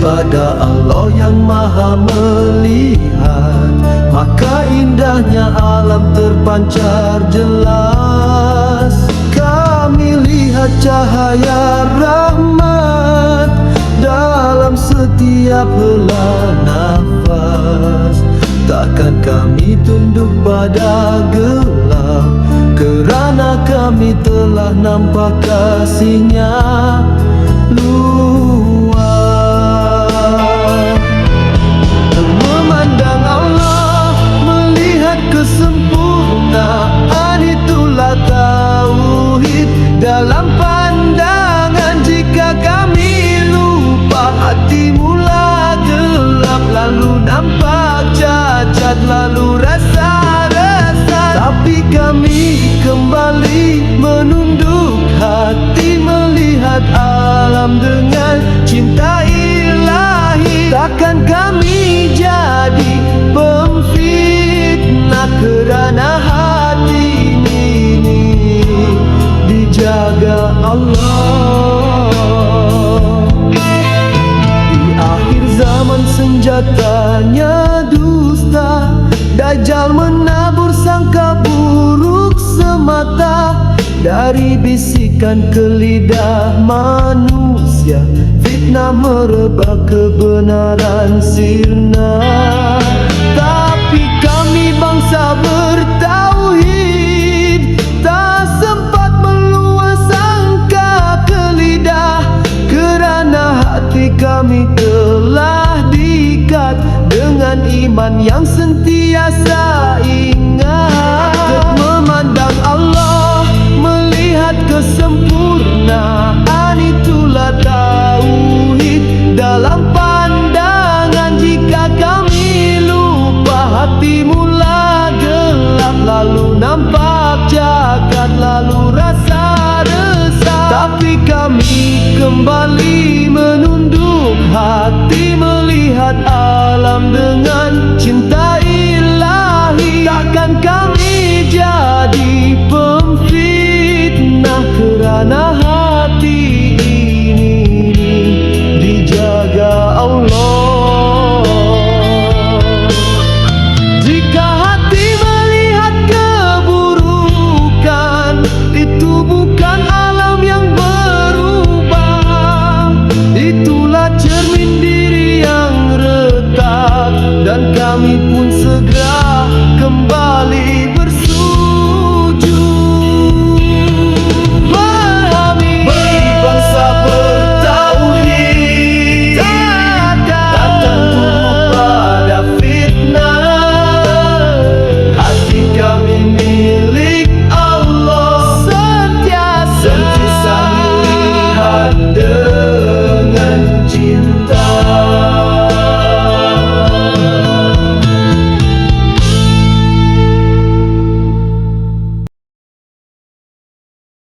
Allah yang maha melihat Maka indahnya alam terpancar jelas. Kami lihat cahaya rahmat Dalam setiap helai nafas. Takkan kami tunduk pada gelap Kerana kami telah nampak kasihnya Allah. Di akhir zaman senjatanya dusta. Dajjal menabur sangka buruk semata. Dari bisikan ke lidah manusia Fitnah merebak kebenaran sirna kami telah diikat Dengan iman yang sentiasa ingat. Tetap memandang Allah Melihat kesempurnaan Itulah tauhid. Dalam pandangan Jika kami lupa Hati mula gelap Lalu nampak jagat Lalu rasa resah. Tapi kami kembali menunduk hati Melihat alam dengan namun segera kembali